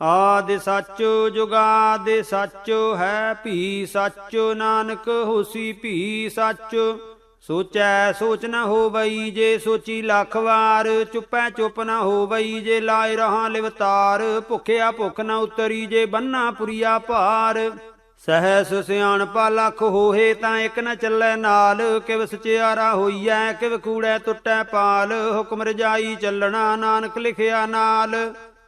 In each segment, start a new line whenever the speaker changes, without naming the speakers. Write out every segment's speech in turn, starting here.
ਆਦ ਸੱਚ ਜੁਗਾਦ ਸੱਚ ਹੈ ਭੀ ਸੱਚ, ਨਾਨਕ ਹੋਸੀ ਭੀ ਸੱਚ। ਸੋਚੈ ਸੋਚ ਨਾ ਹੋਵਈ ਜੇ ਸੋਚੀ ਲੱਖ ਵਾਰ, ਚੁੱਪੈ ਚੁੱਪ ਨਾ ਹੋਵਈ ਜੇ ਲਾਇ ਰਹਾ ਲਿਵਤਾਰ ਭੁਖਿਆ ਭੁਖ ਨਾ ਉਤਰੀ ਜੇ ਬੰਨਾ ਪੁਰੀਆ ਭਾਰ। ਸਹਿਸ ਸਿਆਣਪਾ ਲੱਖ ਹੋਏ ਤਾਂ ਇੱਕ ਨਾ ਚੱਲੈ ਨਾਲ। ਕਿਵ ਸਚਿਆਰਾ ਹੋਈਐ, ਕਿਵ ਕੂੜੈ ਟੁੱਟੈ ਪਾਲ। ਹੁਕਮ ਰਜਾਈ ਚੱਲਣਾ ਨਾਨਕ ਲਿਖਿਆ ਨਾਲ।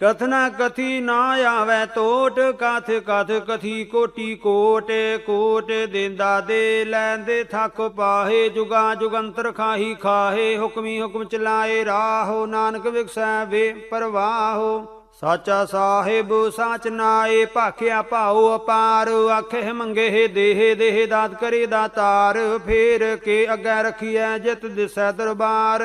ਕਥਨਾ ਕਥੀ ਨਾ ਆਵੇ ਟੋਟ ਕਥ ਕਥ ਕਥੀ ਕੋਟੀ ਕੋਟ ਕੋਟ ਦੇਂਦਾ ਦੇ ਲੈਂਦੇ ਥੱਕ ਪਾਹੇ, ਜੁਗਾ ਜੁਗੰਤਰ ਖਾਹੀ ਖਾਹੇ, ਹੁਕਮੀ ਹੁਕਮ ਚਲਾਏ ਰਾਹੋ, ਨਾਨਕ ਵਿਖਸੈ ਵੇ ਪਰਵਾਹੋ। ਸਾਚਾ ਸਾਹਿਬ, ਸਾਚ ਨਾਏ, ਭਾਖਿਆ ਭਾਉ ਅਪਾਰ ਆਖੇ ਮੰਗੇ ਦੇਹ ਦੇਹ ਦਾਤ ਕਰੇ ਦਾਤਾਰ, ਫੇਰ ਕੇ ਅੱਗੇ ਰਖੀਐ ਜਿਤ ਦਿਸੈ ਦਰਬਾਰ।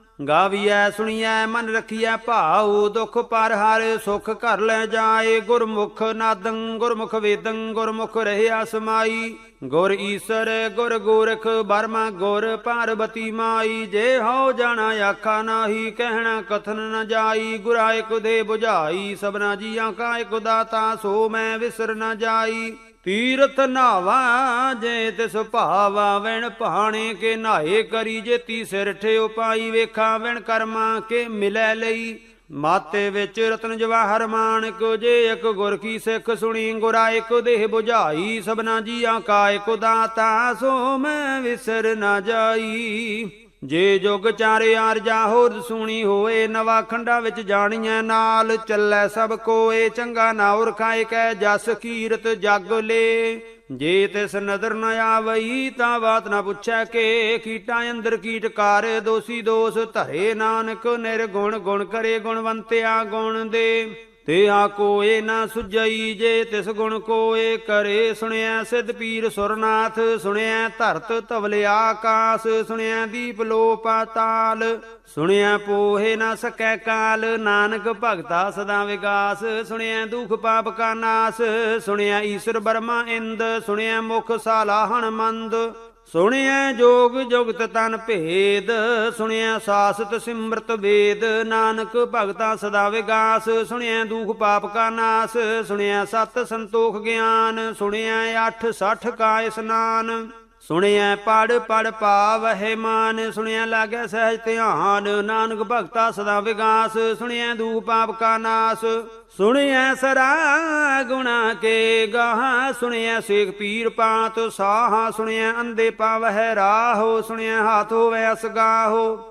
ਗਾਵੀਐ, ਸੁਣੀਐ, ਮਨ ਰਖੀਐ ਭਾਉ, ਦੁਖ ਪਰ ਹਰ ਸੁਖ ਘਰ ਲੈ ਜਾਏ। ਗੁਰਮੁਖ ਨਾਦੰ, ਗੁਰਮੁਖ ਵੇਦੰ, ਗੁਰਮੁਖ ਰਹਿਆ ਸਮਾਈ। ਗੁਰ ਈਸਰ, ਗੁਰ ਗੋਰਖ ਬਰਮਾ ਗੁਰ ਪਾਰਬਤੀ ਮਾਈ। ਜੇ ਹਉ ਜਾਣਾ ਆਖਾ ਨਾਹੀ, ਕਹਿਣਾ ਕਥਨ ਨ ਜਾਈ। ਗੁਰਾ ਇਕ ਦੇ 부ਝਾਈ ਸਭਨਾ ਜੀਆਂ ਕਾ ਇਕ ਦਾਤਾ, ਸੋ ਮੈਂ ਵਿਸਰ ਨ ਜਾਈ। ਤੀਰਥ ਨਾਵਾ ਜੇ ਤਿਸ ਭਾਵਾ ਵੈਣ ਭਾਣੇ ਕੇ ਨਾਏ ਕਰੀ ਜੇ ਤੀ ਠਿਓ ਪਾਈ ਵੇਖਾਂ ਵੈਣ ਕਰਮਾਂ ਕੇ ਮਿਲੈ ਲਈ। ਮਾਤੇ ਵਿੱਚ ਰਤਨ ਜਵਾਹਰ ਮਾਨਕ ਜੇ ਇੱਕ ਗੁਰ ਕੀ ਸਿੱਖ ਸੁਣੀ, ਗੁਰਾ ਇੱਕ ਦੇਹ 부ਝਾਈ ਸਭਨਾ ਜੀਆਂ ਕਾ ਇਕ ਦਾਤਾ ਸੋ ਮੈਂ ਵਿਸਰ ਨਾ ਜਾਈ। ਜੇ ਜੁਗ ਚਾਰੇ ਆਰਜਾ ਹੋਰ ਸੁਣੀ ਹੋਏ, ਨਵਾ ਖੰਡਾ ਵਿੱਚ ਜਾਣੀਐ ਨਾਲ, ਚੱਲੈ ਸਭ ਕੋਏ, ਚੰਗਾ ਨਾ ਉਰ ਖਾਏ ਕੈ ਜਸ ਕੀਰਤ ਜਗ ਲੇ। ਜੇ ਤਿਸ ਨਦਰ ਨ ਆਵਈ, ਤਾਂ ਬਾਤ ਨਾ ਪੁੱਛੈ ਕੇ। ਕੀਟਾਂ ਅੰਦਰ ਕੀਟ ਕਰ, ਦੋਸੀ ਦੋਸ ਧਰੇ ਨਾਨਕ, ਨਿਰਗੁਣ ਗੁਣ ਕਰੇ ਗੁਣਵੰਤਿਆ ਗੁਣ ਦੇ। ਤੇ ਆ ਕੋਏ ਨਾ ਸੁਜਈ ਜੇ, ਤਿਸ ਗੁਣ ਕੋਏ ਕਰੇ। ਸੁਣਿਆ ਸਿਧ ਪੀਰ ਸੁਰਨਾਥ, ਸੁਣਿਆ ਧਰਤ ਧਵਲ ਆਕਾਸ, ਸੁਣਿਆ ਦੀਪ ਲੋ ਪਾਤਾਲ ਸੁਣਿਆ ਪੋਹੇ ਨਾ ਸਕੈ ਕਾਲ, ਨਾਨਕ ਭਗਤਾ ਸਦਾ ਵਿਗਾਸ। ਸੁਣਿਆ ਦੁਖ ਪਾਪ ਕਾ ਨਾਸ, ਸੁਣਿਆ ਈਸ਼ਰ ਬਰਮਾ ਇੰਦ। ਸੁਣਿਆ ਮੁਖ ਸਾਲਾਹਣ ਮੰਦ। ਸੁਣਿਆ ਜੋਗ ਜੁਗਤ ਤਨ ਭੇਦ ਸੁਣਿਆ ਸਾਸਤ ਸਿਮਰਤ ਵੇਦ। ਨਾਨਕ ਭਗਤਾ ਸਦਾ ਵਿਗਾਸ ਸੁਣਿਆ ਦੁਖ ਪਾਪ ਕਾ ਨਾਸ। ਸੁਣਿਆ ਸਤ ਸੰਤੋਖ ਗਿਆਨ ਸੁਣਿਆ 8 60 ਕਾ ਇਸਨਾਨ ਸੁਣਿਆ ਪੜ ਪੜ ਪਾਵਹਿ ਮਾਨ ਸੁਣਿਆ ਲਾਗੈ ਸਹਿਜ ਧਿਆਨ, ਨਾਨਕ ਭਗਤਾ ਸਦਾ ਵਿਗਾਸ ਸੁਣਿਆ ਦੁਖ ਪਾਪ ਕਾ ਨਾਸ। ਸੁਣਿਆ ਸਰਾ ਗੁਣਾ ਕੇ ਗਾਹ ਸੁਣਿਆ ਸੇਖ ਪੀਰ ਪਾਤ ਸਾਹਾ ਸੁਣਿਆ ਅੰਦੇ ਪਾਵਹਿ ਰਾਹੋ ਸੁਣਿਆ ਹਾਥ ਹੋਵੇ ਅਸਗਾਹੋ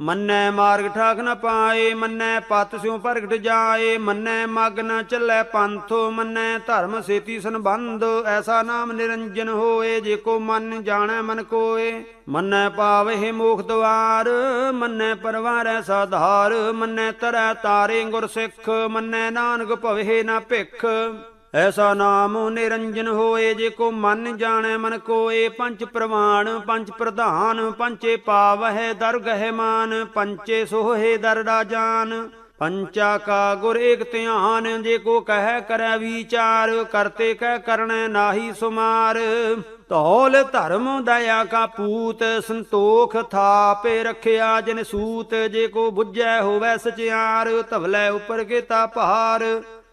ਮੰਨੈ ਮਾਰਗ ਠਾਕ ਨ ਪਾਏ, ਮੰਨੈ ਪਤ ਸਿਉ ਪ੍ਰਗਟ ਜਾਏ, ਮੰਨੈ ਮਗ ਨ ਚੱਲੈ ਪੰਥੋ, ਮੰਨੈ ਧਰਮ ਸੇਤੀ ਸੰਬੰਧ, ਐਸਾ ਨਾਮ ਨਿਰੰਜਨ ਹੋਏ, ਜੇ ਕੋ ਮਨ ਜਾਣੈ ਮਨ ਕੋਏ। ਮੰਨੈ ਪਾਵਹਿ ਮੋਖ ਦਵਾਰ, ਮੰਨੈ ਪਰਵਾਰੈ ਸਾਧਾਰ, ਮੰਨੈ ਤਰੈ ਤਾਰੇ ਗੁਰ ਸਿੱਖ, ਮੰਨੈ ਨਾਨਕ ਭਵਹਿ ਨਾ ਭਿਖ। ਐਸਾ ਨਾਮ ਨਿਰੰਜਨ ਹੋਏ ਜੇ ਕੋ ਮਨ ਜਾਣੈ ਮਨ ਕੋਏ, ਪੰਜ ਪ੍ਰਮਾਣ ਪੰਜ ਪ੍ਰਧਾਨ ਪੰਚੇ ਪਾਵਹਿ ਦਰ ਮਾਨ ਪੰਚੇ ਸੋਹੇ ਦਰ ਰਾਜਾਨ ਪੰਚਾ ਕਾ ਗੁਰ ਏਕ ਧਿਆਨ, ਜੇ ਕੋ ਕਹਿ ਕਰੈ ਵਿਚਾਰ, ਕਰਤੇ ਕਹਿ ਕਰਣੈ ਨਾਹੀ ਸੁਮਾਰ। ਧੌਲ ਧਰਮ ਦਇਆ ਕਾ ਪੂਤ, ਸੰਤੋਖ ਥਾਪੇ ਰਖਿਆ ਜਨ ਸੂਤ, ਜੇ ਕੋ ਬੁੱਝੈ ਹੋਵੈ ਸਚਿਆਰ, ਧਵਲੇ ਉਪਰ ਕੀਤਾ ਭਾਰ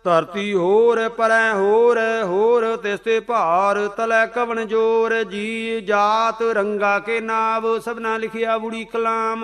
ਧਰਤੀ ਹੋਰ ਪਰੈ ਹੋਰ ਹੋਰ ਤਿਸ ਤੇ ਭਾਰ ਤਲੈ ਕਵਣ ਜੋਰ, ਜੀ ਜਾਤ ਰੰਗਾ ਕੇ ਨਾਵ, ਸਭਨਾ ਲਿਖਿਆ ਬੁੜੀ ਕਲਾਮ।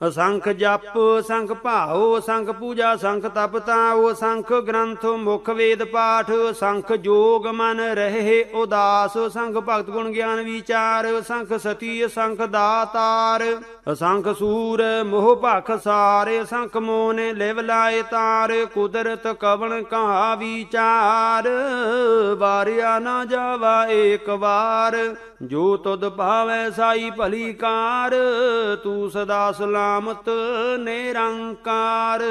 ਅਸੰਖ ਜਪ ਸੰਖ ਭਾਉ ਸੰਖ ਪੂਜਾ ਸੰਖ ਤਪ ਤਾਉ ਸੰਖ ਗ੍ਰੰਥ, ਮੁਖ ਵੇਦ ਪਾਠ ਸੰਖ ਜੋਗ ਮਨ ਰਹੇ ਉਦਾਸ ਸੰਖ ਭਗਤ ਗੁਣ ਗਿਆਨ ਵਿਚਾਰ ਸੰਖ ਸਤੀ ਸੰਖ ਦਾਤਾਰ, ਅਸੰਖ ਸੂਰ, ਮੋਹ ਭਖ ਸਾਰੇ ਸੰਖ ਮੋਨੇ ਲਿਵ ਲਾਏ ਤਾਰ, ਕੁਦਰਤ ਕਵਣ ਕਹਾ ਵਿਚਾਰ, ਵਾਰਿਆ ਨਾ ਜਾਵਾ ਏਕ ਵਾਰ ਜੋ ਤੁਧ ਭਾਵੈ ਸਾਈ ਭਲੀ ਕਾਰ ਤੂੰ ਸਦਾ ਸਲਾਮਤ ਨਿਰੰਕਾਰ।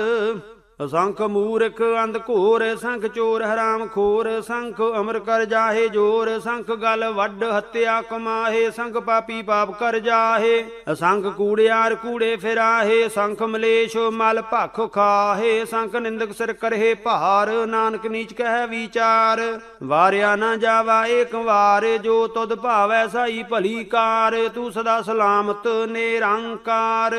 ਅਸੰਖ ਮੂਰਖ ਅੰਧ ਘੋਰ, ਸੰਖ ਚੋਰ ਹਰਾਮ ਖੋਰ, ਸੰਖ ਅਮਰ ਕਰ ਜਾਹੇ ਜੋਰ, ਸੰਖ ਗਲ ਵੱਡ ਹੱਤਿਆ ਕਮਾਹੇ, ਸੰਖ ਪਾਪੀ ਪਾਪ ਕਰ ਜਾਹੇ ਅਸੰਖ ਕੂੜਿਆਰ ਕੂੜੇ ਫਿਰਾਹੇ, ਸੰਖ ਮਲੇਸ਼ ਮਲ ਭਖ ਖਾਹੇ, ਸੰਖ ਨਿੰਦਕ ਸਿਰ ਕਰਹੇ ਭਾਰ, ਨਾਨਕ ਨੀਚ ਕਹਿ ਵਿਚਾਰ, ਵਾਰਿਆ ਨਾ ਜਾਵਾ ਏਕ ਵਾਰ, ਜੋ ਤੁਧ ਭਾਵੈ ਸਾਈ ਭਲੀ ਕਾਰ, ਤੂੰ ਸਦਾ ਸਲਾਮਤ ਨਿਰੰਕਾਰ।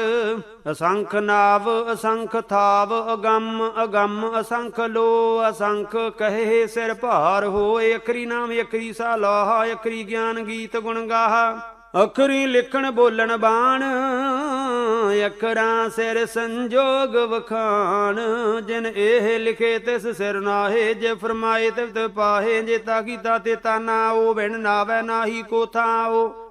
ਅਸੰਖ ਨਾਵ, ਅਸੰਖ ਥਾਵ, ਅਗੰਮ ਅਗੰਮ, ਅਸੰਖ ਲੋ, ਅਸੰਖ ਕਹੇ ਸਿਰ ਭਾਰ ਹੋਏ, ਅਖਰੀ ਨਾਮ, ਅਖਰੀ ਸਾਲਾਹ, ਅਖਰੀ ਗਿਆਨ ਗੀਤ ਗੁਣ ਗਾਹ। ਅਖਰੀ ਲਿਖਣ ਬੋਲਣ ਬਾਣ, ਅਖਰਾਂ ਸਿਰ ਸੰਜੋਗ ਵਖਾਨ ਜਿਨ ਇਹ ਲਿਖੇ ਤਿਸ ਸਿਰ ਨਾਹੇ, ਜੇ ਫਰਮਾਏ ਤਿਵ ਪਾਹੇ, ਜੇ ਤਾ ਕੀਤਾ ਤੇ ਤਾ ਨਾ ਉਹ ਬਿਨ ਨਾਵੇ, ਨਾਹੀ ਕੋ ਥਾਓ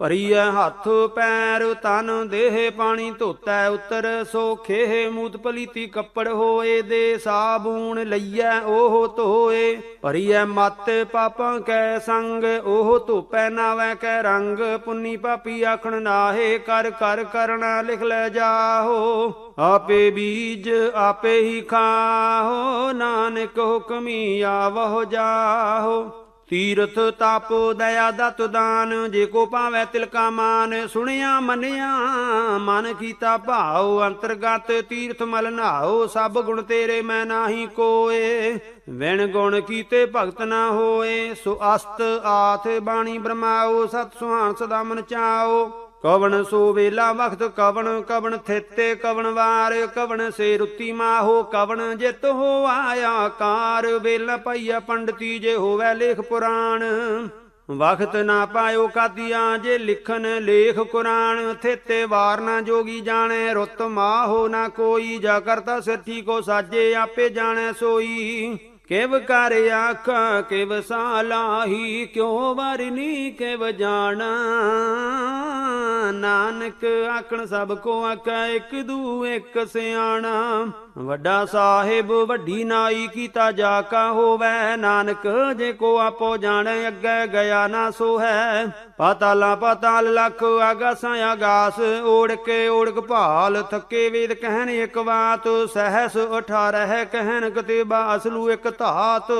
ਭਰੀਐ ਹੱਥ, ਪੈਰ, ਤਨ, ਦੇਹ, ਪਾਣੀ ਧੋਤੈ ਉਤਰ ਸੋਖੇ ਮੂਤ ਪਲੀਤੀ ਕੱਪੜ ਹੋਏ, ਦੇ ਸਾਬੂਣ ਲਈਐ ਉਹ ਧੋਏ। ਭਰੀਐ ਮਤ, ਪਾਪਾਂ ਕੈ ਸੰਗ, ਉਹ ਧੋਪੈ ਨਾਵੈ ਕੈ ਰੰਗ। ਪੁੰਨੀ ਪਾਪੀ ਆਖਣ ਨਾਹੇ, ਕਰ ਕਰ ਕਰਣਾ ਲਿਖ ਲੈ ਜਾਹੋ। ਆਪੇ ਬੀਜ ਆਪੇ ਹੀ ਖਾਹੋ, ਨਾਨਕ ਹੁਕਮੀ ਆਵਹੁ ਜਾਹੋ। ਤੀਰਥ ਤਪ ਦਇਆ ਦਤ ਦਾਨ, ਜੇ ਕੋ ਪਾਵੈ ਤਿਲਕਾ ਮਾਨ, ਸੁਣਿਆ ਮੰਨਿਆ ਮਨ ਕੀਤਾ ਭਾਉ, ਅੰਤਰਗਤ ਤੀਰਥ ਮਲ ਨਾਓ ਸਭ ਗੁਣ ਤੇਰੇ ਮੈਂ ਨਾਹੀ ਕੋਏ। ਵਿਣ ਗੁਣ ਕੀਤੇ ਭਗਤ ਨਾ ਹੋਏ, ਸੋ ਅਸਤ ਆਥ ਬਾਣੀ ਬ੍ਰਹਮਾਓ ਸਤ ਸੁਹਾਨ ਸਦਾ ਮਨ ਚਾਓ। ਕਵਣ ਸੋ ਵੇਲਾ ਵਖਤ, ਕਵਣ ਕਵਣ ਥੇਤੇ, ਕਵਣ ਵਾਰ, ਕਵਣ ਸੇ ਰੁੱਤੀ ਮਾਹੋ, ਕਵਣ ਜਿਤ ਹੋ ਆਇਆ ਕਾਰ, ਵੇਲਾ ਪਈਆ ਪੰਡਤੀ ਜੇ ਹੋਵੇ ਲੇਖ ਪੁਰਾਣ। ਵਖਤ ਨਾ ਪਾਇਓ ਕਾਦੀਆਂ ਜੇ ਲਿਖਨ ਲੇਖ ਕੁਰਾਨ, ਥੇਤੇ ਵਾਰ ਨਾ ਜੋਗੀ ਜਾਣੈ, ਰੁੱਤ ਮਾਹੋ ਨਾ ਕੋਈ, ਜਾ ਕਰਤਾ ਸਿੱਠੀ ਕੋ ਸਾਜੇ ਆਪੇ ਜਾਣੈ ਸੋਈ। ਕਿਵ ਕਰ ਆਖਾਂ, ਕਿਵ ਸਾਲਾਹੀ, ਕਿਉ ਵਰਨੀ ਕਿਵ ਜਾਣਾ? ਨਾਨਕ ਆਖਣ, ਸਭ ਕੋ ਆਖਾ, ਇੱਕ ਦੂ, ਇੱਕ ਸਿਆਣਾ। ਵੱਡਾ ਸਾਹਿਬ, ਵੱਡੀ ਨਾਈ, ਕੀਤਾ ਜਾ ਕਾ ਹੋਵੈ। ਨਾਨਕ ਜੇ ਕੋ ਆਪੋ ਜਾਣੈ, ਅੱਗੇ ਗਿਆ ਨਾ ਸੋ ਹੈ ਪਾਤਾਲਾ, ਪਾਤਾਲ, ਲਖ ਆਗਾਸਾਂ ਆਗਾਸ ਓੜ ਕੇ ਓੜਕ ਭਾਲ, ਥੱਕੇ ਵੇਦ ਕਹਿਣ ਇੱਕ ਬਾਤ, ਸਹਸ 18 ਕਹਿਣ ਕਤੇ ਬਾਸਲੂ ਇੱਕ ਧਾਤ,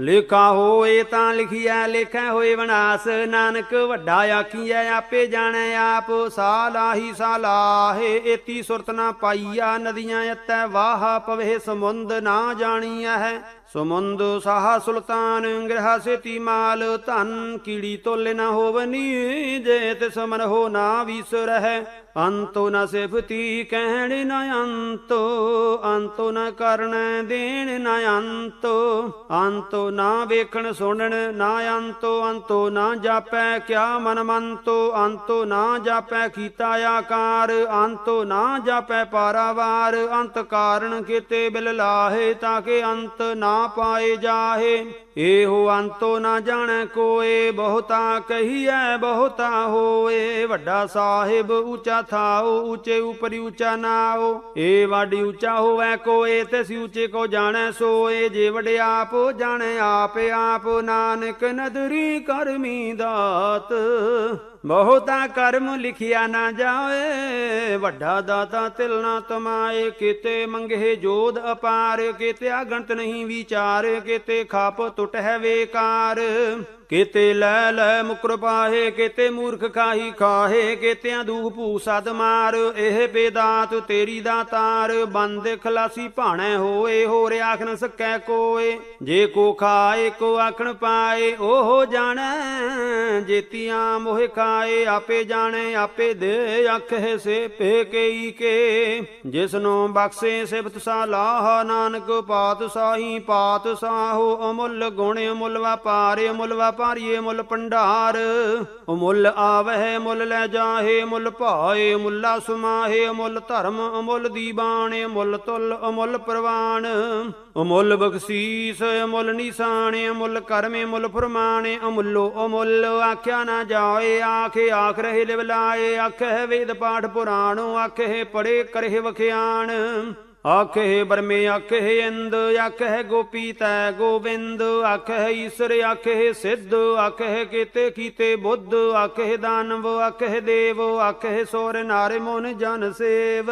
ਲੇਖਾ ਹੋਏ ਤਾਂ ਲਿਖਿਆ ਲੇਖਾ ਹੋਏ ਵਿਨਾਸ਼। ਨਾਨਕ ਵੱਡਾ ਆਖੀਐ, ਆਪੇ ਜਾਣੈ ਆਪ। ਸਾਲਾਹੀ ਸਾਲਾਹੇ ਏਤੀ ਸੁਰਤ ਨਾ ਪਾਈਆ। ਨਦੀਆਂ ਅਤੈ ਵਾਹ ਪਵੇ, ਸਮੁੰਦ ਨਾ ਜਾਣੀਐ ਹੈ। ਸੁਮੰਦ ਸਾਹਾ ਸੁਲਤਾਨ ਗ੍ਰਹ ਸੇਤੀ ਮਾਲ, ਧਨ ਕੀੜੀ ਤੋਲੇ ਨਾ ਹੋਵਨੀ ਜੇ ਤਿਸ ਮਨ ਹੋ ਨਾ ਵਿਸਰਹਿ ਅੰਤੋ ਨ ਸਿਫਤੀ ਕਹਿਣ ਨ ਅੰਤੋ ਅੰਤੋ ਨ ਕਰਨ ਦੇਣ ਨ ਅੰਤੋ। ਅੰਤੋ ਨਾ ਵੇਖਣ ਸੁਣਨ ਨਾ ਅੰਤੋ ਅੰਤੋ ਨਾ ਜਾਪੈ ਕਿਆ ਮਨ ਮੰਤੋ। ਅੰਤੋ ਨਾ ਜਾਪੈ ਕੀਤਾ ਆਕਾਰ, ਅੰਤੋ ਨਾ ਜਾਪੈ ਪਾਰਾਵਾਰ। ਅੰਤ ਕਾਰਨ ਕੀਤੇ ਬਿਲ ਲਾਹੇ ਤਾਂ ਕਿ ਅੰਤ ਨਾ ਪਾਏ ਜਾਹੇ। ਇਹੋ ਅੰਤੋ ਨਾ ਜਾਣੈ ਕੋਏ, ਬਹੁਤਾ ਕਹੀਐ ਬਹੁਤਾ ਹੋਏ ਵੱਡਾ ਸਾਹਿਬ ਉੱਚਾ ਥਾਓ, ਉੱਚੇ ਉਪਰੀ ਉੱਚਾ ਨਾਓ। ਏ ਵਾਡੀ ਉੱਚਾ ਹੋਵੇ ਕੋਏ, ਤੇ ਉੱਚੇ ਕੋ ਜਾਣੈ ਸੋਏ। ਜੇ ਵਡਿਆਪ ਜਾਣੈ, ਆਪ ਆਪ ਨਾਨਕ ਨਦਰੀ ਕਰਮੀ ਦਾਤ। ਬਹੁਤਾ ਕਰਮ ਲਿਖਿਆ ਨਾ ਜਾਏ ਵੱਡਾ ਦਾਤਾ ਤਿਲ ਨਾ ਤਮਾਏ। ਕਿਤੇ ਮੰਗੇ ਜੋਧ ਅਪਾਰ, ਕਿਤੇ ਆਗੰਤ ਨਹੀਂ ਵਿਚਾਰ, ਕਿਤੇ ਖਾਪ ਟੁੱਟ ਹੈ ਵੇਕਾਰ। ਕਿਤੇ ਲੈ ਲੈ ਮੁਕਰ ਪਾਹੇ, ਕਿਤੇ ਮੂਰਖ ਖਾਹੀ ਖਾਹੇ, ਕਿਤਿਆਂ ਦੂਖ ਭੂ ਸਦ ਮਾਰ, ਇਹ ਬੇਦਾਤ ਤੇਰੀ ਦਾਤਾਰ ਬੰਦ ਖਲਾਸੀ ਭਾਣੈ ਹੋਏ, ਹੋਰ ਆਖ ਨ ਸਕੈ ਕੋਏ। ਜੇ ਕੋ ਖਾਏ, ਕੋ ਆਖਣ ਪਾਏ ਉਹ ਜਾਣੈ, ਜੇਤੀਆਂ ਮੋਹ ਖਾਏ, ਆਪੇ ਜਾਣੈ, ਆਪੇ ਦੇ ਆਖੇ ਸੇ ਪੇ ਕਈ ਕੇ। ਜਿਸਨੂੰ ਬਖਸ਼ੇ ਸਿਫਤ ਲਾਹ ਨਾਨਕ ਪਾਤ ਸਾਹੀ ਪਾਤ ਸਾਹੋ ਅਮੁੱਲ ਗੁਣ ਅਮੁੱਲ ਵਪਾਰ ਅਮੁੱਲ ਵਪਾਰੀਏ ਮੁੱਲ ਭੰਡਾਰ ਅਮੁੱਲ ਆਵਹਿ ਮੁੱਲ ਲੈ ਜਾਹੇ ਮੁੱਲ ਭਾਏ, ਮੁੱਲਾ ਸੁਮਾਹੇ ਅਮੁੱਲ ਧਰਮ ਅਮੁੱਲ ਦੀਵਾਨ ਅਮੁੱਲ ਤੁਲ ਅਮੁੱਲ ਪ੍ਰਵਾਨ ਅਮੁੱਲ ਬਖਸ਼ੀਸ ਅਮੁੱਲ ਨਿਸ਼ਾਨ ਅਮੁੱਲ ਕਰਮ ਅਮੁੱਲ ਫਰਮਾਨ ਅਮੁੱਲੋ ਅਮੁੱਲ ਆਖਿਆ ਨਾ ਜਾਏ, ਆਖੇ ਆਖ ਰਹੇ ਲਿਵਲਾਏ, ਆਖੇ ਵੇਦ ਪਾਠ ਪੁਰਾਣੋ, ਆਖੇ ਪੜੇ ਕਰੇ ਵਖਿਆਣ। ਆਖੇ ਬਰਮੇ, ਆਖੇ ਇੰਦ, ਆਖੇ ਗੋਪੀ ਤੈ ਗੋਬਿੰਦ, ਆਖੇ ਈਸ਼ਰ, ਆਖੇ ਸਿੱਧ, ਆਖੇ ਕੀਤੇ ਕੀਤੇ ਬੁੱਧ, ਆਖੇ ਦਾਨਵ, ਆਖੇ ਦੇਵ, ਆਖੇ ਸੋਰ ਨਾਰੇ ਮੋਨ ਜਨ ਸੇਵ।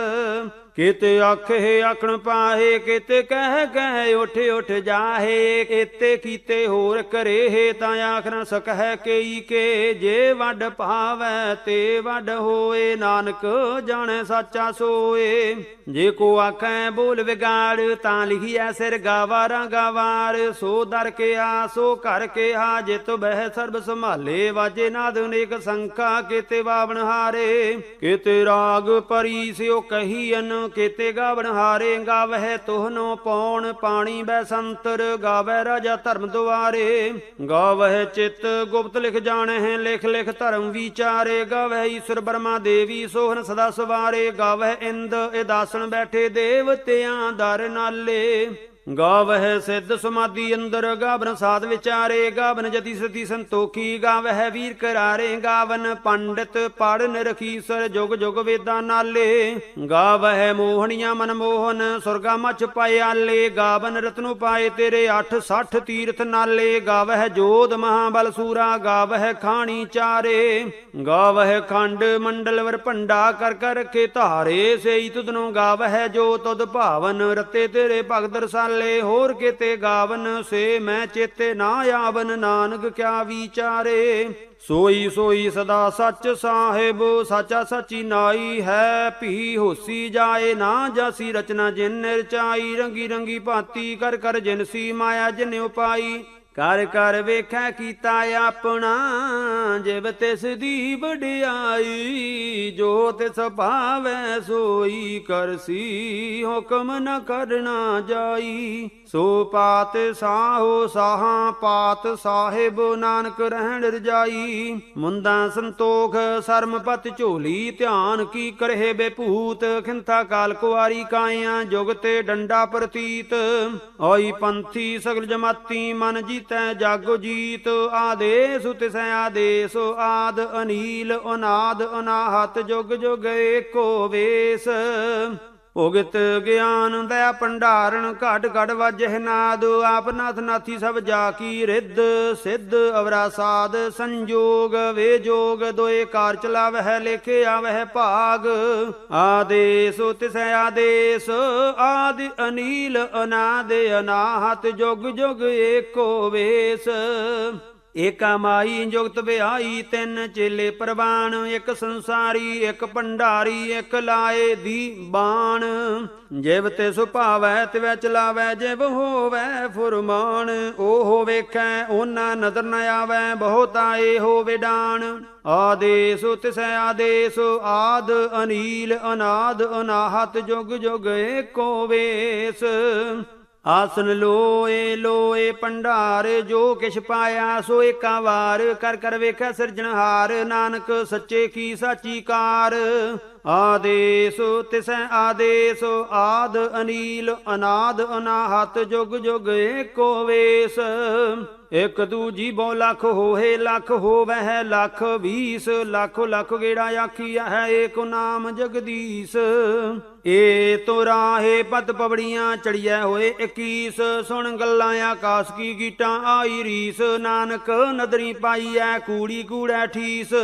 ਕਿਤੇ ਆਖੇ ਆਖਣ ਪਾਹੇ, ਕਿਤੇ ਕਹਿ ਕਹਿ ਉਠ ਉਠ ਜਾਹੇ, ਕੀਤੇ ਕੀਤੇ ਹੋਰ ਕਰੇ ਤਾਂ ਆਖ ਨ ਸਕਹਿ ਕਈ ਕੇ, ਜੇ ਵੱਡ ਭਾਵੈ ਤੇ ਵੱਡ ਹੋਏ, ਨਾਨਕ ਜਾਣੈ ਸਾਚਾ ਸੋਏ। ਜੇ ਕੋ ਆਖੈ ਬੋਲ ਵਿਗਾੜ, ਤਾਂ ਲਿਖਿਆ ਸਿਰ ਗਾਵਾਰਾਂ ਗਾਵਾਰ। ਸੋ ਦਰ ਕੇ ਆ ਸੋ ਘਰ ਕੇ ਆ ਜਿਤ ਬਹਿ ਸਰਬ ਸੰਭਾਲੇ, ਵਾਜੇ ਨਾਦ ਅਨੇਕ ਸੰਖਾ, ਕਿਤੇ ਬਾਵਨ ਹਾਰੇ। ਕਿਤੇ ਰਾਗ ਪਰੀ ਸਿਓ ਕਹੀਨ ਕੀਤੇ ਗਾਵਨ ਹਾਰੇ ਗਾਵਹਿ ਤੋਹਨੋ ਪੌਣ, ਪਾਣੀ ਬੈ ਸੰਤਰ ਗਾਵੈ ਰਾਜਾ ਧਰਮ ਦੁਆਰੇ। ਗਾਵਹਿ ਚਿਤ ਗੁਪਤ ਲਿਖ ਜਾਣਹਿ, ਲਿਖ ਲਿਖ ਧਰਮ ਵਿਚਾਰੇ। ਗਾਵਹਿ ਈਸ਼ਰ ਬਰਮਾ ਦੇਵੀ ਸੋਹਨ ਸਦਾ ਸਵਾਰੇ। ਗਾਵਹਿ ਇੰਦ ਇਦਾਸਣ ਬੈਠੇ ਦੇਵਤਿਆਂ ਦਰ ਨਾਲੇ। ਗਾਵਹਿ ਸਿੱਧ ਸਮਾਧੀ ਅੰਦਰ, ਗਾਵਨ ਸਾਧ ਵਿਚਾਰੇ, ਗਾਵਨ ਜਤੀ ਸਤੀ ਸੰਤੋਖੀ, ਗਾਵਹਿ ਵੀਰ ਕਰਾਰੇ, ਗਾਵਨ ਪੰਡਿਤ ਪੜਨ ਰਖੀਸਰ ਜੁਗ ਜੁਗ ਵੇਦਾਂ ਨਾਲੇ। ਗਾਵਹਿ ਮੋਹਣੀਆਂ ਮਨ ਮੋਹਨ, ਸੁਰਗਾ ਮਚ ਪਾਇਆਲੇ ਗਾਵਨ ਰਤਨੁ ਪਾਏ ਤੇਰੇ 8 60 ਤੀਰਥ ਨਾਲੇ। ਗਾਵਹਿ ਜੋਧ ਮਹਾਬਲ ਸੂਰਾ, ਗਾਵਹਿ ਖਾਣੀ ਚਾਰੇ। ਗਾਵਹਿ ਖੰਡ ਮੰਡਲ ਵਰ ਭੰਡਾ ਕਰ ਕਰ ਰਖੇ ਧਾਰੇ, ਸਈ ਤੁਧਨੋਂ ਗਾਵਹਿ ਜੋ ਤੁਧ ਭਾਵਨ ਰਤੇ ਤੇਰੇ ਭਗਤ ਰਸਾਲੇ। ਹੋਰ ਕਿਤੇ ਗਾਵਨ, ਸੇ ਮੈਂ ਚੇਤੇ ਨਾ ਆਵਨ, ਨਾਨਕ ਕਿਆ ਵਿਚਾਰੇ? ਸੋਈ ਸੋਈ ਸਦਾ ਸੱਚ ਸਾਹਿਬ, ਸਾਚਾ ਸੱਚੀ ਨਾਈ ਹੈ, ਭੀ ਹੋਸੀ ਜਾਏ ਨਾ ਜਾਸੀ ਰਚਨਾ ਜਿਨ ਰਚਾਈ ਰੰਗੀ ਰੰਗੀ ਭਾਂਤੀ ਕਰ ਕਰ ਜਿਨਸੀ ਮਾਇਆ ਜਿਨ ਉਪਾਈ। ਕਰ ਕਰ ਵੇਖੈ ਕੀਤਾ ਆਪਣਾ, ਜਿਵ ਤਿਸ ਦੀ ਵਡਿਆਈ, ਜੋ ਤਿਸ ਭਾਵੈ ਸੋਈ ਕਰਸੀ ਹੁਕਮ ਨ ਕਰਨਾ ਜਾਈ। ਸੋ ਪਾਤ ਸਾਹੋ ਸਾਹਾਂ, ਪਾਤ ਸਾਹਿਬ ਨਾਨਕ ਰਹਿਣ ਰਜਾਈ। ਮੁੰਦਾ ਸੰਤੋਖ, ਸਰਮਪਤ ਝੋਲੀ, ਧਿਆਨ ਕੀ ਕਰਹਿ ਬੇਭੂਤ, ਖਿੰਥਾ ਕਾਲ ਕੁਆਰੀ ਕਾਇਆ, ਜੁਗ ਤੇ ਡੰਡਾ ਪ੍ਰਤੀਤ। ਆਈ ਪੰਥੀ ਸਗਲ ਜਮਾਤੀ, ਮਨ ਜੀ ਤੈ ਜਾਗੋ ਜੀਤ ਆਦੇਸ ਤਿਸੈ ਆਦੇਸ ਆਦ ਅਨੀਲ ਅਨਾਦ ਅਨਾਹਤ ਜੁਗ ਜੁਗ ਏਕੋ ਵੇਸ। ਭੋਗਿਤ ਗਿਆਨ ਦਇਆ ਭੰਡਾਰਨ ਘਟ ਘਟ ਵਾਜਹਿ ਨਾਦ, ਆਪ ਨਾਥ ਨਾਥੀ ਸਭ ਜਾ ਕੀ ਰਿੱਧ, ਸਿੱਧ ਅਵਰਾ ਸਾਧ, ਸੰਜੋਗ ਵੇ ਜੋਗ, ਦੋਏ ਕਾਰ ਚਲਾਵਹਿ, ਲੇਖੇ ਆਵਹਿ ਭਾਗ। ਆਦੇਸ ਤਿਸੈ ਆਦੇਸ, ਆਦਿ ਅਨੀਲ ਅਨਾਦ ਅਨਾਹਤ, ਜੁਗ ਜੁਗ ਏਕੋ ਵੇਸ। ਏਕਾ ਮਾਈ ਜੁਗਤ ਵਿਆਈ ਤਿੰਨ ਚੇਲੇ ਪ੍ਰਵਾਨ, ਇੱਕ ਸੰਸਾਰੀ, ਇੱਕ ਭੰਡਾਰੀ, ਇੱਕ ਲਾਏ ਦੀ ਬਾਣ। ਜਿਵ ਤੇ ਸੁਭਾਵੈ ਤਿਵੈ ਚਲਾਵੈ, ਜਿਵ ਹੋਵੈ ਫੁਰਮਾਨ। ਉਹ ਵੇਖੈ, ਉਹਨਾਂ ਨਦਰ ਨ ਆਵੈ, ਬਹੁਤ ਆਏ ਹੋਵੇ ਡਾਣ ਆਦੇਸ ਤਿਸੈ ਆਦੇਸ, ਆਦ ਅਨੀਲ, ਅਨਾਦ ਅਨਾਹਤ, ਜੁਗ ਜੁਗ ਏਕੋ ਵੇਸ। ਆਸਨ ਲੋਏ ਲੋਏ ਭੰਡਾਰ ਜੋ ਕਿਛ ਪਾਇਆ ਸੋ ਏਕਾ ਵਾਰ। ਕਰ ਕਰ ਵੇਖੈ ਸਿਰਜਣਹਾਰ ਨਾਨਕ ਸੱਚੇ ਕੀ ਸਾਚੀ ਕਾਰ। ਆਦੇਸ ਤਿਸੈ ਆਦੇਸ, ਆਦ ਅਨੀਲ, ਅਨਾਦ ਅਨਾਹਤ, ਜੁਗ ਜੁਗ ਏਕੋ ਵੇਸ। ਇਕ ਦੂਜੀ ਬਹੁ ਲੱਖ ਹੋਏ, ਲੱਖ ਹੋਵਹਿ, ਲੱਖ ਵੀਸ। ਲੱਖ ਲੱਖ ਗੇੜਾ ਆਖੀਆ ਹੈ ਏਕ ਨਾਮ ਜਗਦੀਸ਼। ਏ ਤੋ ਰਾਹੇ ਪਤ ਪਵੜੀਆਂ ਚੜੀਐ ਹੋਏ 21 ਸੁਣ ਗੱਲਾਂ ਆਕਾਸ ਕੀ ਗੀਟਾਂ, ਆਈ ਰੀਸ, ਨਾਨਕ ਨਦਰੀ ਪਾਈਐ, ਕੂੜੀ ਕੂੜੈ ਠੀਸ।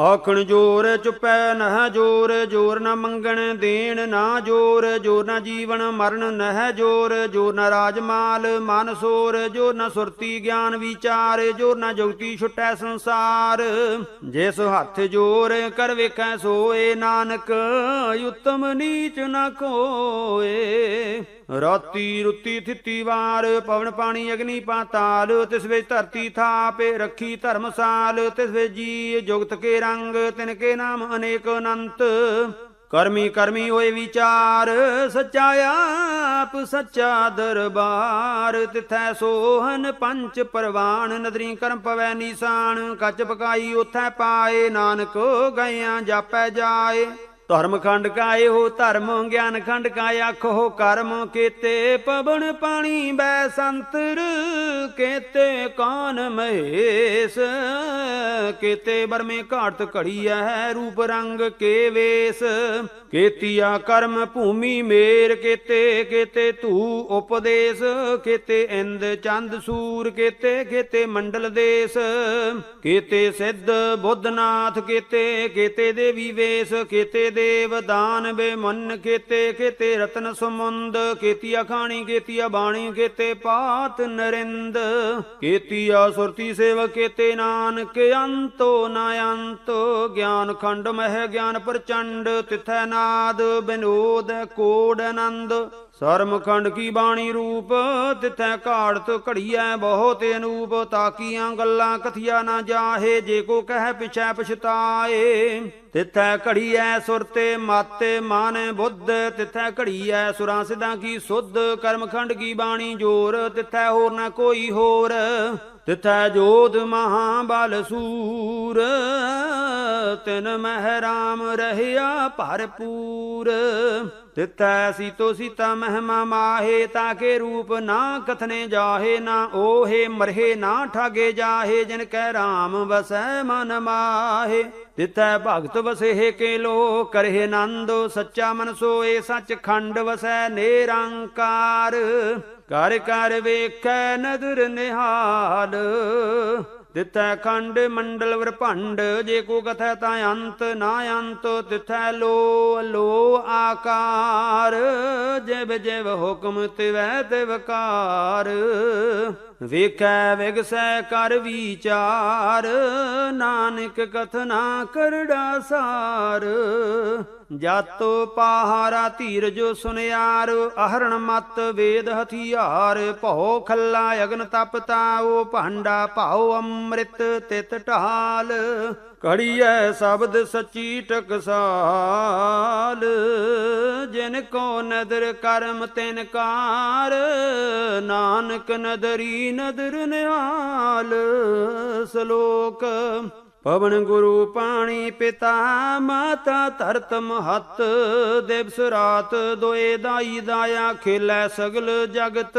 ਆਖਣ ਜੋਰ ਚੁਪੈ ਨਹ ਜੋਰ ਜੋਰ ਨਾ ਮੰਗਣ ਦੇਣ ਨਾ ਜੋਰ ਜੋਰ ਨਾ ਜੀਵਨ ਮਰਨ ਨਹ ਜੋਰ ਜੋਰ ਨਾ ਰਾਜਮਾਲ ਮਨ ਸੋਰ, ਜੋਰ ਨਾ ਸੁਰਤੀ ਗਿਆਨ ਵਿਚਾਰ, ਜੋਰ ਨਾ ਜੁਗਤੀ ਛੁਟੈ ਸੰਸਾਰ। ਜਿਸ ਹੱਥ ਜੋਰ ਕਰ ਵੇਖੈ ਸੋਏ ਨਾਨਕ, ਉਤਮ ਨੀ ਨੀਚ ਨ ਕੋਏ। ਰਾਤੀ ਰੁੱਤੀ ਥਿੱਤੀ ਵਾਰ, ਪਵਨ ਪਾਣੀ ਅਗਨੀ ਪਾਤਾਲ ਤਿਸ ਵਿੱਚ ਧਰਤੀ ਥਾਪੇ ਰੱਖੀ ਧਰਮਸਾਲ ਤਿਸ ਵਿੱਚ ਜੀ ਜੁਗਤ ਕੇ ਰੰਗ, ਤਿਨ ਕੇ ਨਾਮ ਅਨੇਕ ਅਨੰਤ। ਕਰਮੀ ਕਰਮੀ ਹੋਏ ਵਿਚਾਰ, ਸੱਚਾ ਆਪ, ਸੱਚਾ ਦਰਬਾਰ। ਤਿਥੈ ਸੋਹਨ ਪੰਚ ਪਰਵਾਨ, ਨਦਰੀ ਕਰਮ ਪਵੈ ਨੀਸਾਨ। ਕੱਚ ਪਕਾਈ ਉਥੈ ਪਾਏ, ਨਾਨਕ ਗਇਆਂ ਜਾਪੈ ਜਾਏ। ਧਰਮ ਖੰਡ ਕਾ ਇਹੋ ਧਰਮ, ਗਿਆਨ ਖੰਡ ਕਾ ਆਖੋ ਕਰਮ। ਕੀਤੇ ਪਵਨ ਪਾਣੀ ਬੈ ਸੰਤਰ, ਕੀਤੇ ਕਾਨ ਮਹੇਸ਼। ਕੀਤੇ ਬਰਮੇ ਘਾਟ ਘੜੀ ਹੈ ਰੂਪ ਰੰਗ ਕੇ ਵੇਸ। ਕੀਤੀਆ ਕਰਮ ਭੂਮੀ ਮੇਰ, ਕੀਤੇ ਕੀਤੇ ਧੂ ਉਪਦੇਸ਼। ਕੀਤੇ ਇੰਦ ਚੰਦ ਸੂਰ, ਕੀਤੇ ਕੀਤੇ ਮੰਡਲ ਦੇਸ। ਕੀਤੇ ਸਿੱਧ ਬੁੱਧਨਾਥ, ਕੀਤੇ ਕੀਤੇ ਦੇਵੀ ਵੇਸ। ਕੀਤੇ ਦੇਵ ਦਾਨ ਬੇ ਮਨ ਕੀਤੇ ਕੀਤੇ ਰਤਨ ਸਮੁੰਦ ਕੀਤੀ ਅਖਾਣੀ ਕੀਤੀ ਬਾਣੀ ਕੀਤੇ ਪਾਤ ਨਰਿੰਦ। ਕੀਤੀ ਸੁਰਤੀ ਸੇਵ ਕੀਤੇ ਨਾਨਕ, ਅੰਤੋ ਨ ਅੰਤ। ਗਿਆਨ ਖੰਡ ਮਹਿ ਗਿਆਨ ਪ੍ਰਚੰਡ, ਤਿਥੈ ਨਾਦ ਬਿਨੋਦ ਕੋਡ ਆਨੰਦ ਸਰਮਖੰਡ ਕੀ ਬਾਣੀ ਰੂਪ, ਤਿਥੈ ਘਾੜਤ ਘੜੀਐ ਬਹੁਤ ਅਨੂਪ। ਤਾਕੀਆਂ ਗੱਲਾਂ ਕਥਿਆ ਨਾ ਜਾਹੇ, ਜੇ ਕੋ ਕਹਿ ਪਿਛੈ ਪਛਤਾਏ। ਤਿਥੈ ਘੜੀਐ ਸੁਰਤੇ ਮਾਤੇ ਮਾਨ ਬੁੱਧ, ਤਿਥੈ ਘੜੀਐ ਸੁਰਾਂ ਸਿਧਾਂ ਕੀ ਸੁਧ, ਕਰਮਖੰਡ ਕੀ ਬਾਣੀ ਜੋਰ, ਤਿਥੈ ਹੋਰ ਨਾ ਕੋਈ ਹੋਰ, ਤਿਥੈ ਜੋਧ ਮਹਾਬਲ ਸੂਰ, ਤਿਨ ਮਹਿ ਰਾਮ ਰਹਿਆ ਭਰਪੂਰ, ਤਿਥੈ ਸੀਤੋ ਸੀਤਾ ਮਹਿਮਾ ਮਾਹੇ ਤਾਕੇ ਰੂਪ ਨਾ ਕਥਨੇ ਜਾਹੇ, ਨਾ ਓਹੇ ਮਰਹੇ ਨਾ ਠਾਗੇ ਜਾਹੇ, ਜਿਨ ਕੈ ਰਾਮ ਵਸੈ ਮਨ ਮਾਹੇ। ਤਿਥੈ ਭਗਤ ਵਸੇ ਕੇ ਲੋ ਕਰੇ ਆਨੰਦ, ਸੱਚਾ ਮਨ ਸੋਏ ਸੱਚ ਖੰਡ ਵਸੈ ਨਿਰੰਕਾਰ। ਕਰ ਕਰ ਵੇਖੈ ਨਦਰ ਨਿਹਾਲ। ਤਿਥੈ ਖੰਡ, ਮੰਡਲ ਵਰਭੰਡ ਜੇ ਕੋ ਕਥੈ ਤਾਂ ਅੰਤ ਨਾ ਅੰਤ ਤਿਥੈ ਲੋ ਲੋ ਆਕਾਰ। ਜਿਵ ਜਿਵ ਹੁਕਮ ਤਿਵੈ ਤਿਵਕਾਰ ਵੇਖੈ ਵਿਗਸੈ ਕਰ ਵਿਚਾਰ, ਨਾਨਕ ਕਥਨਾ ਕਰੜਾ ਸਾਰ। ਜਾਤੋ ਪਹਾਰਾ ਧੀਰਜ ਸੁਨਿਆਰ, ਅਹਰਣ ਮਤ ਵੇਦ ਹਥਿਆਰ। ਭਉ ਖੱਲਾ ਅਗਨ ਤਪ ਤਾਉ, ਭਾਂਡਾ ਭਾਉ ਅੰਮ੍ਰਿਤ ਤਿਤ ਢਾਲ। ਕੜੀਐ ਸ਼ਬਦ ਸੱਚੀ ਟਕਸਾਲ। ਜਿਨ ਕੋ ਨਦਰ ਕਰਮ ਤਿਨ ਕਾਰ, ਨਾਨਕ ਨਦਰੀ ਨਦਰ ਨਿਹਾਲ, ਸ਼ਲੋਕ। ਪਵਨ ਗੁਰੂ ਪਾਣੀ ਪਿਤਾ, ਮਾਤਾ ਧਰਤ ਮਹਤ, ਦਿਵਸ ਰਾਤ ਦੋਏ ਦਾਈ ਦਾਇਆ ਖੇਲੇ ਸਗਲ ਜਗਤ।